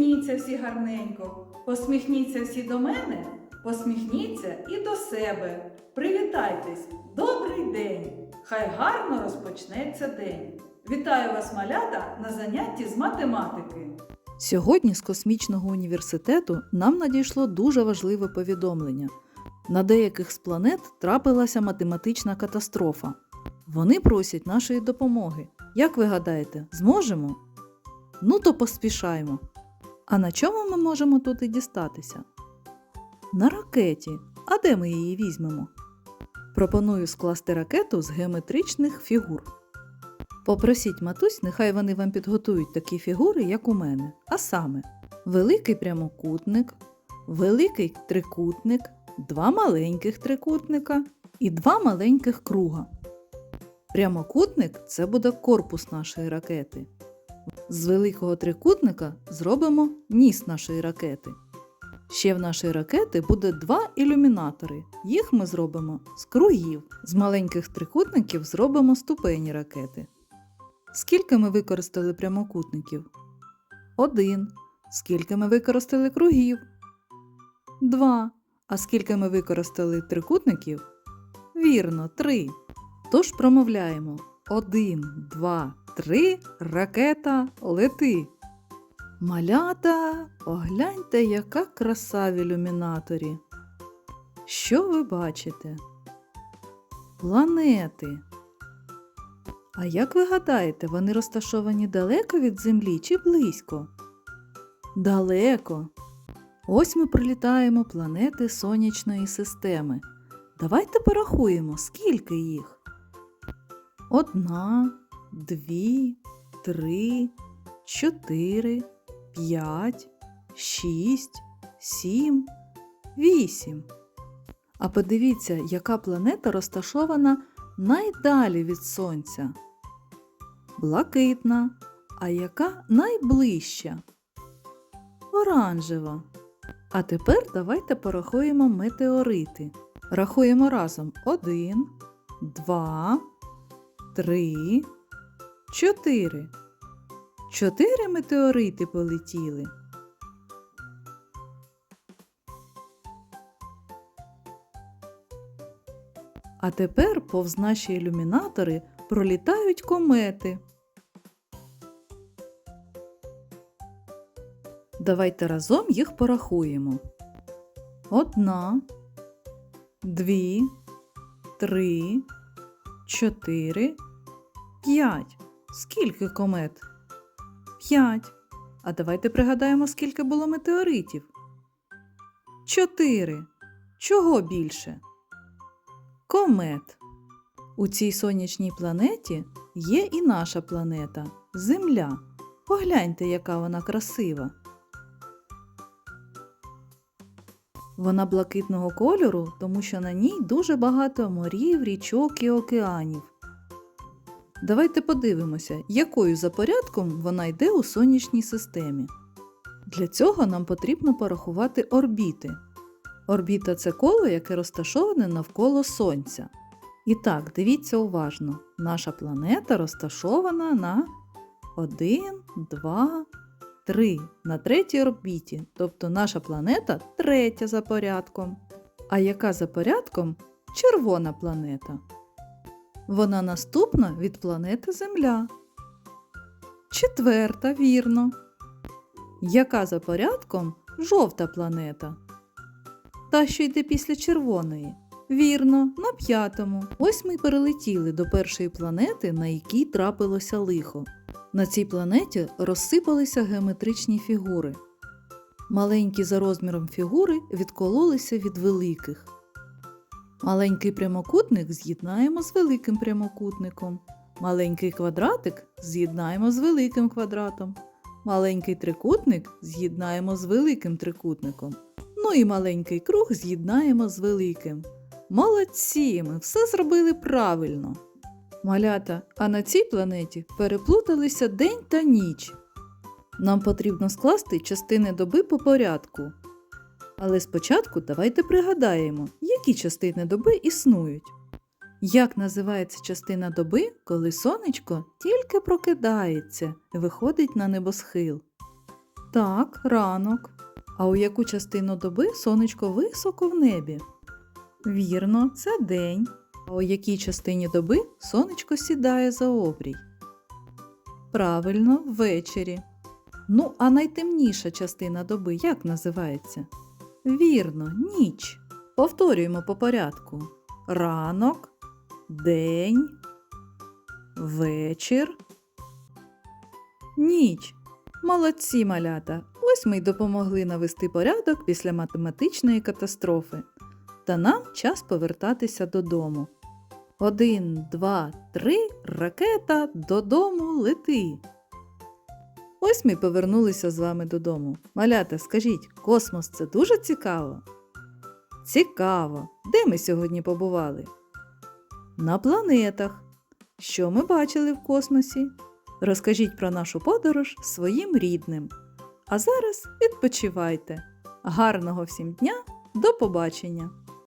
Посміхніться всі гарненько, посміхніться всі до мене, посміхніться і до себе. Привітайтесь! Добрий день! Хай гарно розпочнеться день. Вітаю вас, малята, на занятті з математики. Сьогодні з космічного університету нам надійшло дуже важливе повідомлення. На деяких з планет трапилася математична катастрофа. Вони просять нашої допомоги. Як ви гадаєте, зможемо? Ну то поспішаймо. А на чому ми можемо туди дістатися? На ракеті. А де ми її візьмемо? Пропоную скласти ракету з геометричних фігур. Попросіть матусь, нехай вони вам підготують такі фігури, як у мене. А саме: великий прямокутник, великий трикутник, два маленьких трикутника і два маленьких круга. Прямокутник це буде корпус нашої ракети. З великого трикутника зробимо ніс нашої ракети. Ще в нашої ракети буде два ілюмінатори. Їх ми зробимо з кругів. З маленьких трикутників зробимо ступені ракети. Скільки ми використали прямокутників? Один. Скільки ми використали кругів? Два. А скільки ми використали трикутників? Вірно, три. Тож промовляємо один, два, три, ракета, лети. Малята, погляньте, яка краса в ілюмінаторі. Що ви бачите? Планети. А як ви гадаєте, вони розташовані далеко від Землі чи близько? Далеко. Ось ми пролітаємо планети Сонячної системи. Давайте порахуємо, скільки їх. Одна, дві, три, чотири, п'ять, шість, сім, вісім. А подивіться, яка планета розташована найдалі від Сонця. Блакитна. А яка найближча? Оранжева. А тепер давайте порахуємо метеорити. Рахуємо разом один, два, три, чотири. Чотири метеорити полетіли. А тепер повз наші ілюмінатори пролітають комети. Давайте разом їх порахуємо. Одна, дві, три, чотири, п'ять. Скільки комет? П'ять. А давайте пригадаємо, скільки було метеоритів. Чотири. Чого більше? Комет. У цій сонячній планеті є і наша планета Земля. Погляньте, яка вона красива. Вона блакитного кольору, тому що на ній дуже багато морів, річок і океанів. Давайте подивимося, якою за порядком вона йде у сонячній системі. Для цього нам потрібно порахувати орбіти. Орбіта це коло, яке розташоване навколо Сонця. І так, дивіться уважно, наша планета розташована на 1, 2, 3 на третій орбіті, тобто наша планета третя за порядком. А яка за порядком червона планета? Вона наступна від планети Земля. Четверта, вірно. Яка за порядком жовта планета? Та, що йде після червоної. Вірно, на п'ятому. Ось ми перелетіли до першої планети, на якій трапилося лихо. На цій планеті розсипалися геометричні фігури. Маленькі за розміром фігури відкололися від великих. Маленький прямокутник з'єднаємо з великим прямокутником. Маленький квадратик з'єднаємо з великим квадратом. Маленький трикутник з'єднаємо з великим трикутником. Ну і маленький круг з'єднаємо з великим. Молодці, ми все зробили правильно. Малята, а на цій планеті переплуталися день та ніч. Нам потрібно скласти частини доби по порядку. Але спочатку давайте пригадаємо, які частини доби існують. Як називається частина доби, коли сонечко тільки прокидається і виходить на небосхил? Так, ранок. А у яку частину доби сонечко високо в небі? Вірно, це день. А у якій частині доби сонечко сідає за обрій? Правильно, ввечері. Ну, а найтемніша частина доби як називається? Вірно, ніч. Повторюємо по порядку: ранок, день, вечір, ніч. Молодці, малята! Ось ми й допомогли навести порядок після математичної катастрофи. Та нам час повертатися додому. Один, два, три, ракета додому лети. Ось ми повернулися з вами додому. Малята, скажіть, космос це дуже цікаво? Цікаво. Де ми сьогодні побували? На планетах. Що ми бачили в космосі? Розкажіть про нашу подорож своїм рідним. А зараз відпочивайте. Гарного всім дня, до побачення!